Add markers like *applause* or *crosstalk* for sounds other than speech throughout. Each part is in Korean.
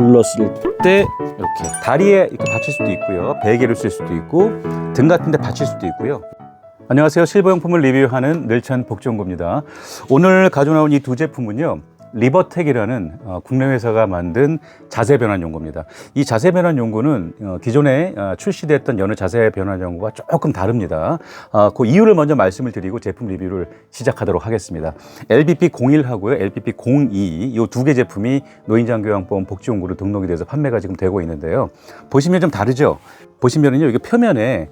눌렀을 때 이렇게 다리에 이렇게 받칠 수도 있고요. 베개를 쓸 수도 있고 등 같은 데 받칠 수도 있고요. 안녕하세요. 실버용품을 리뷰하는 늘찬 복정구입니다. 오늘 가져 나온 이 두 제품은요. 리버텍이라는 어, 국내 회사가 만든 자세 변환 연구입니다. 이 자세 변환 연구는 어, 기존에 어, 출시됐던 여느 자세 변환 연구가 조금 다릅니다. 어, 그 이유를 먼저 말씀을 드리고 제품 리뷰를 시작하도록 하겠습니다. LBP 01하고요, LBP 02 이 두 개 제품이 노인장교양보험 복지연구로 등록이 돼서 판매가 지금 되고 있는데요. 보시면 좀 다르죠. 보시면은요, 이게 표면에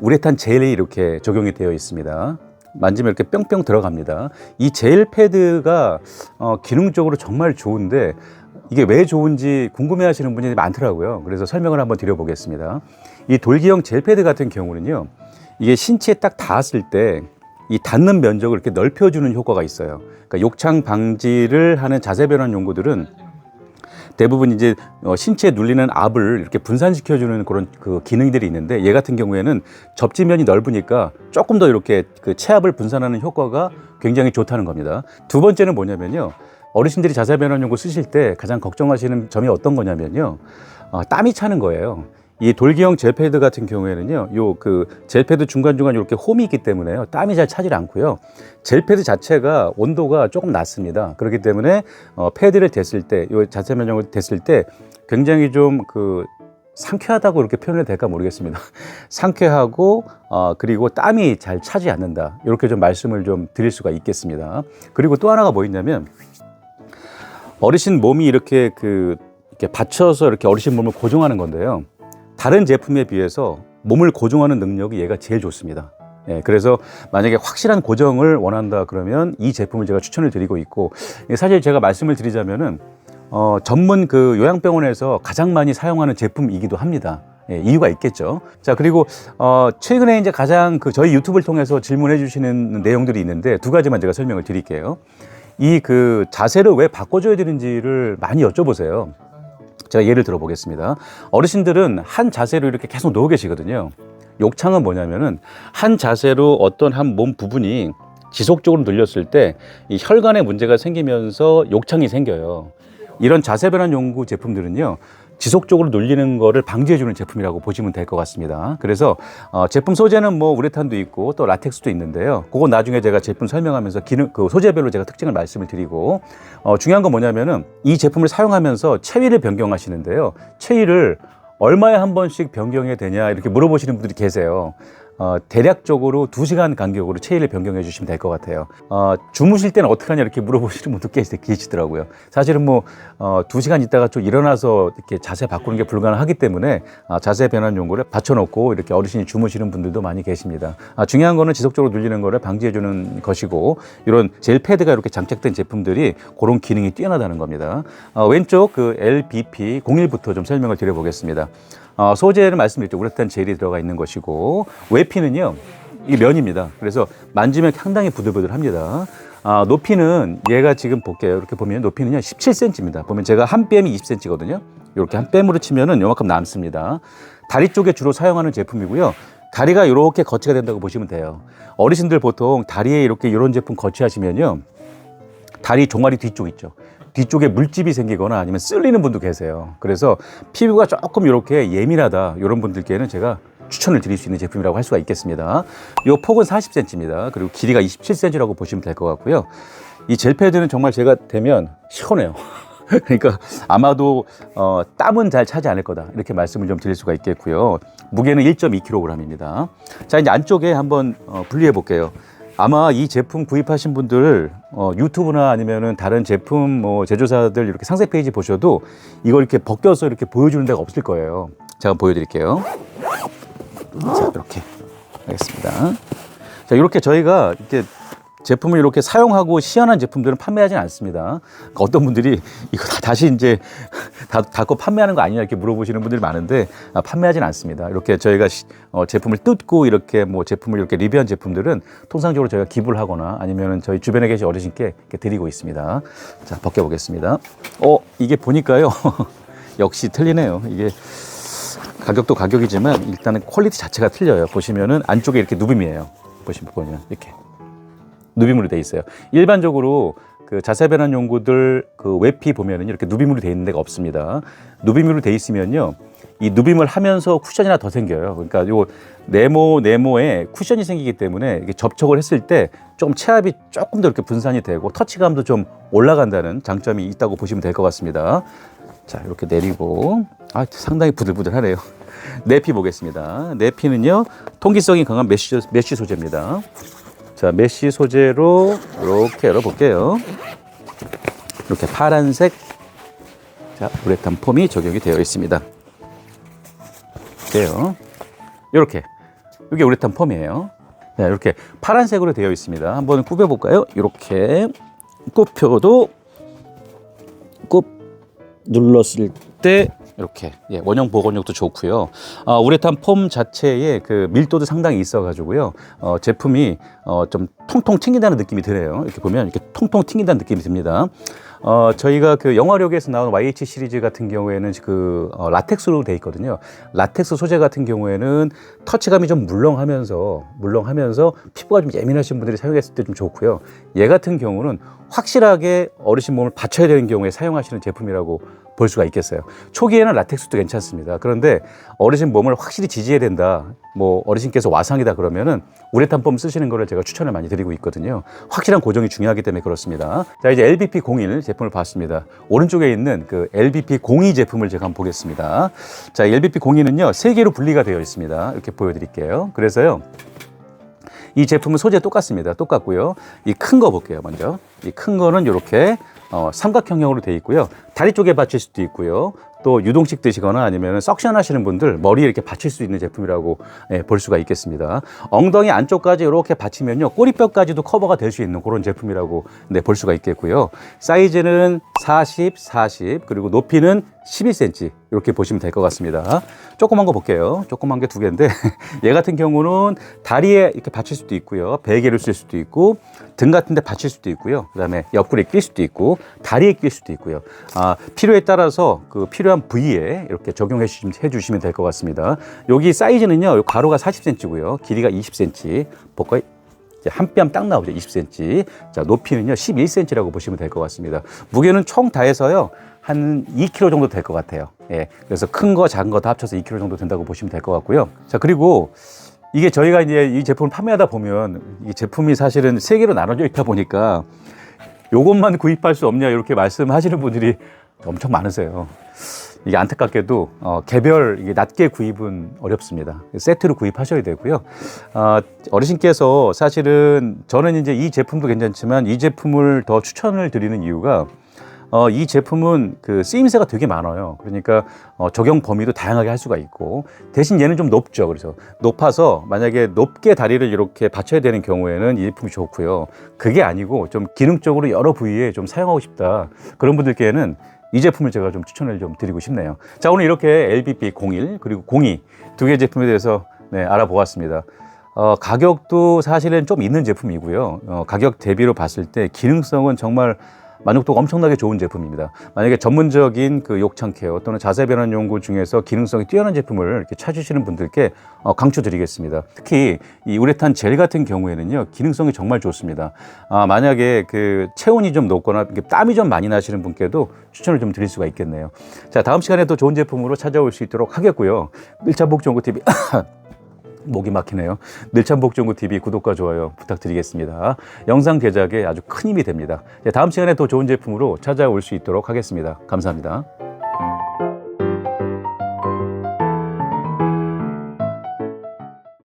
우레탄 젤이 이렇게 적용이 되어 있습니다. 만지면 이렇게 뿅뿅 들어갑니다. 이 젤 패드가 어, 기능적으로 정말 좋은데 이게 왜 좋은지 궁금해 하시는 분이 많더라고요. 그래서 설명을 한번 드려보겠습니다. 이 돌기형 젤 패드 같은 경우는요. 이게 신체에 딱 닿았을 때 이 닿는 면적을 이렇게 넓혀주는 효과가 있어요. 그러니까 욕창 방지를 하는 자세 변환 연구들은 대부분 이제 어, 신체에 눌리는 압을 이렇게 분산시켜주는 그런 그 기능들이 있는데 얘 같은 경우에는 접지면이 넓으니까 조금 더 이렇게 그 체압을 분산하는 효과가 굉장히 좋다는 겁니다. 두 번째는 뭐냐면요. 어르신들이 자세 변환 연구 쓰실 때 가장 걱정하시는 점이 어떤 거냐면요. 어, 땀이 차는 거예요. 이 돌기형 젤패드 같은 경우에는요, 요 그 젤패드 중간중간 이렇게 홈이 있기 때문에요, 땀이 잘 차질 않고요. 젤패드 자체가 온도가 조금 낮습니다. 그렇기 때문에 어, 패드를 댔을 때, 요 자체 면역을 댔을 때 굉장히 좀그 상쾌하다고 이렇게 표현이 될까 모르겠습니다. *laughs* 상쾌하고 어, 그리고 땀이 잘 차지 않는다. 이렇게 좀 말씀을 좀 드릴 수가 있겠습니다. 그리고 또 하나가 뭐 있냐면 어르신 몸이 이렇게 그 이렇게 받쳐서 이렇게 어르신 몸을 고정하는 건데요. 다른 제품에 비해서 몸을 고정하는 능력이 얘가 제일 좋습니다. 예, 그래서 만약에 확실한 고정을 원한다 그러면 이 제품을 제가 추천을 드리고 있고 예, 사실 제가 말씀을 드리자면은 어, 전문 그 요양병원에서 가장 많이 사용하는 제품이기도 합니다. 예, 이유가 있겠죠. 자, 그리고 어, 최근에 이제 가장 그 저희 유튜브를 통해서 질문해 주시는 내용들이 있는데 두 가지만 제가 설명을 드릴게요. 이 그 자세를 왜 바꿔줘야 되는지를 많이 여쭤보세요. 제가 예를 들어 보겠습니다. 어르신들은 한 자세로 이렇게 계속 누워 계시거든요. 욕창은 뭐냐면은 한 자세로 어떤 한 몸 부분이 지속적으로 늘렸을 때 이 혈관에 문제가 생기면서 욕창이 생겨요. 이런 자세 변환 연구 제품들은요. 지속적으로 눌리는 거를 방지해 주는 제품이라고 보시면 될 것 같습니다. 그래서 어, 제품 소재는 뭐 우레탄도 있고 또 라텍스도 있는데요. 그거 나중에 제가 제품 설명하면서 기능 그 소재별로 제가 특징을 말씀을 드리고 어, 중요한 건 뭐냐면은 이 제품을 사용하면서 체위를 변경하시는데요. 체위를 얼마에 한 번씩 변경해야 되냐 이렇게 물어보시는 분들이 계세요. 어, 대략적으로 두시간 간격으로 체위를 변경해 주시면 될 것 같아요. 어, 주무실 때는 어떻게 하냐 이렇게 물어보시는 분도 꽤 계시더라고요. 사실은 뭐, 어, 두시간 있다가 좀 일어나서 이렇게 자세 바꾸는 게 불가능하기 때문에 아, 자세 변환 용구를 받쳐놓고 이렇게 어르신이 주무시는 분들도 많이 계십니다. 아, 중요한 거는 지속적으로 눌리는 거를 방지해 주는 것이고 이런 젤 패드가 이렇게 장착된 제품들이 그런 기능이 뛰어나다는 겁니다. 어, 왼쪽 그 LBP 01부터 좀 설명을 드려보겠습니다. 어, 소재를 말씀드렸죠. 우레탄 젤이 들어가 있는 것이고 외피는요. 이 면입니다. 그래서 만지면 상당히 부들부들합니다. 아, 높이는 얘가 지금 볼게요. 이렇게 보면 높이는요 17cm입니다. 보면 제가 한 뺨이 20cm거든요. 이렇게 한 뺨으로 치면은 요만큼 남습니다. 다리 쪽에 주로 사용하는 제품이고요. 다리가 이렇게 거치가 된다고 보시면 돼요. 어르신들 보통 다리에 이렇게 이런 제품 거치하시면요. 다리 종아리 뒤쪽 있죠. 뒤쪽에 물집이 생기거나 아니면 쓸리는 분도 계세요. 그래서 피부가 조금 이렇게 예민하다 이런 분들께는 제가 추천을 드릴 수 있는 제품이라고 할 수가 있겠습니다. 이 폭은 40cm입니다. 그리고 길이가 27cm라고 보시면 될 것 같고요. 이 젤 패드는 정말 제가 대면 시원해요. *laughs* 그러니까 아마도 어, 땀은 잘 차지 않을 거다 이렇게 말씀을 좀 드릴 수가 있겠고요. 무게는 1.2kg입니다. 자 이제 안쪽에 한번 어, 분리해 볼게요. 아마 이 제품 구입하신 분들 어, 유튜브나 아니면은 다른 제품 뭐 제조사들 이렇게 상세 페이지 보셔도 이걸 이렇게 벗겨서 이렇게 보여주는 데가 없을 거예요. 제가 보여드릴게요. 자 이렇게 알겠습니다. 자 이렇게 저희가 이렇게 제품을 이렇게 사용하고 시연한 제품들은 판매하지는 않습니다. 그러니까 어떤 분들이 이거 다 다시 이제 다 닫고 판매하는 거 아니냐 이렇게 물어보시는 분들이 많은데 아, 판매하지는 않습니다. 이렇게 저희가 시- 어, 제품을 뜯고 이렇게 뭐 제품을 이렇게 리뷰한 제품들은 통상적으로 저희가 기부를 하거나 아니면은 저희 주변에 계신 어르신께 이렇게 드리고 있습니다. 자 벗겨보겠습니다. 어 이게 보니까요 *laughs* 역시 틀리네요. 이게 가격도 가격이지만 일단은 퀄리티 자체가 틀려요. 보시면은 안쪽에 이렇게 누빔이에요. 보시면 보면 이렇게 누빔으로 돼 있어요. 일반적으로 그그 자세 변환 용구들 그 외피 보면은 이렇게 누비물이 돼 있는 데가 없습니다. 누비물로 돼 있으면요. 이 누빔을 하면서 쿠션이나 더 생겨요. 그러니까 요 네모 네모에 쿠션이 생기기 때문에 이게 접촉을 했을 때 좀 체압이 조금 더 이렇게 분산이 되고 터치감도 좀 올라간다는 장점이 있다고 보시면 될 것 같습니다. 자 이렇게 내리고 아 상당히 부들부들하네요. *laughs* 내피 보겠습니다. 내피는요 통기성이 강한 메쉬 메쉬 소재입니다. 자 메쉬 소재로 이렇게 열어볼게요. 이렇게 파란색 자 우레탄 폼이 적용이 되어 있습니다. 돼요. 이렇게 이게 우레탄 폼이에요. 네, 이렇게 파란색으로 되어 있습니다. 한번 굽여볼까요? 이렇게 굽혀도 굽 눌렀을 때 이렇게 예, 원형 보건력도 좋고요. 아, 우레탄 폼 자체의 그 밀도도 상당히 있어가지고요. 어, 제품이 어, 좀 통통 튕긴다는 느낌이 드네요. 이렇게 보면 이렇게 통통 튕긴다는 느낌이 듭니다. 어, 저희가 그 영화력에서 나온 YH 시리즈 같은 경우에는 그 어, 라텍스로 돼 있거든요. 라텍스 소재 같은 경우에는 터치감이 좀 물렁하면서 물렁하면서 피부가 좀 예민하신 분들이 사용했을 때 좀 좋고요. 얘 같은 경우는 확실하게 어르신 몸을 받쳐야 되는 경우에 사용하시는 제품이라고 볼 수가 있겠어요. 초기에 는 라텍스도 괜찮습니다. 그런데 어르신 몸을 확실히 지지해야 된다. 뭐 어르신께서 와상이다 그러면은 우레탄 폼 쓰시는 거를 제가 추천을 많이 드리고 있거든요. 확실한 고정이 중요하기 때문에 그렇습니다. 자 이제 LBP 01 제품을 봤습니다. 오른쪽에 있는 그 LBP 02 제품을 제가 한번 보겠습니다. 자 LBP 02는요 세 개로 분리가 되어 있습니다. 이렇게 보여 드릴게요. 그래서요. 이 제품은 소재 똑같습니다. 똑같고요. 이 큰 거 볼게요, 먼저. 이 큰 거는 이렇게 어, 삼각형형으로 되어 있고요. 다리 쪽에 받칠 수도 있고요. 또 유동식 드시거나 아니면 석션 하시는 분들 머리에 이렇게 받칠 수 있는 제품이라고 예, 볼 수가 있겠습니다. 엉덩이 안쪽까지 이렇게 받치면요. 꼬리뼈까지도 커버가 될 수 있는 그런 제품이라고 네, 볼 수가 있겠고요. 사이즈는 40, 40 그리고 높이는 11cm 이렇게 보시면 될 것 같습니다. 조그만 거 볼게요. 조그만 게 두 개인데 *laughs* 얘 같은 경우는 다리에 이렇게 받칠 수도 있고요. 베개를 쓸 수도 있고 등 같은 데 받칠 수도 있고요. 그다음에 옆구리에 낄 수도 있고 다리에 낄 수도 있고요. 아, 필요에 따라서 그 필요한 부위에 이렇게 적용해 주시면, 될 것 같습니다. 여기 사이즈는요. 요 가로가 40cm고요. 길이가 20cm. 볼까요? 이제 한뼘딱 나오죠. 20cm. 자, 높이는요. 11cm라고 보시면 될 것 같습니다. 무게는 총 다 해서요. 한 2kg 정도 될 것 같아요. 예. 그래서 큰 거, 작은 거 다 합쳐서 2kg 정도 된다고 보시면 될 것 같고요. 자, 그리고 이게 저희가 이제 이 제품을 판매하다 보면 이 제품이 사실은 세 개로 나눠져 있다 보니까 요것만 구입할 수 없냐 이렇게 말씀하시는 분들이 엄청 많으세요. 이게 안타깝게도 어, 개별 이게 낮게 구입은 어렵습니다. 세트로 구입하셔야 되고요. 어, 어르신께서 사실은 저는 이제 이 제품도 괜찮지만 이 제품을 더 추천을 드리는 이유가 어, 이 제품은 그 쓰임새가 되게 많아요. 그러니까 어, 적용 범위도 다양하게 할 수가 있고 대신 얘는 좀 높죠. 그래서 높아서 만약에 높게 다리를 이렇게 받쳐야 되는 경우에는 이 제품이 좋고요. 그게 아니고 좀 기능적으로 여러 부위에 좀 사용하고 싶다. 그런 분들께는 이 제품을 제가 좀 추천을 좀 드리고 싶네요. 자, 오늘 이렇게 LBP 01 그리고 02 두 개 제품에 대해서 네, 알아보았습니다. 어, 가격도 사실은 좀 있는 제품이고요. 어, 가격 대비로 봤을 때 기능성은 정말 만족도가 엄청나게 좋은 제품입니다. 만약에 전문적인 그 욕창 케어 또는 자세 변환 연구 중에서 기능성이 뛰어난 제품을 이렇게 찾으시는 분들께 어, 강추드리겠습니다. 특히 이 우레탄 젤 같은 경우에는요 기능성이 정말 좋습니다. 아, 만약에 그 체온이 좀 높거나 땀이 좀 많이 나시는 분께도 추천을 좀 드릴 수가 있겠네요. 자 다음 시간에 또 좋은 제품으로 찾아올 수 있도록 하겠고요. 밀착복종구 TV. *laughs* 목이 막히네요. 늘참복종구 TV 구독과 좋아요 부탁드리겠습니다. 영상 제작에 아주 큰 힘이 됩니다. 네, 다음 시간에 또 좋은 제품으로 찾아올 수 있도록 하겠습니다. 감사합니다.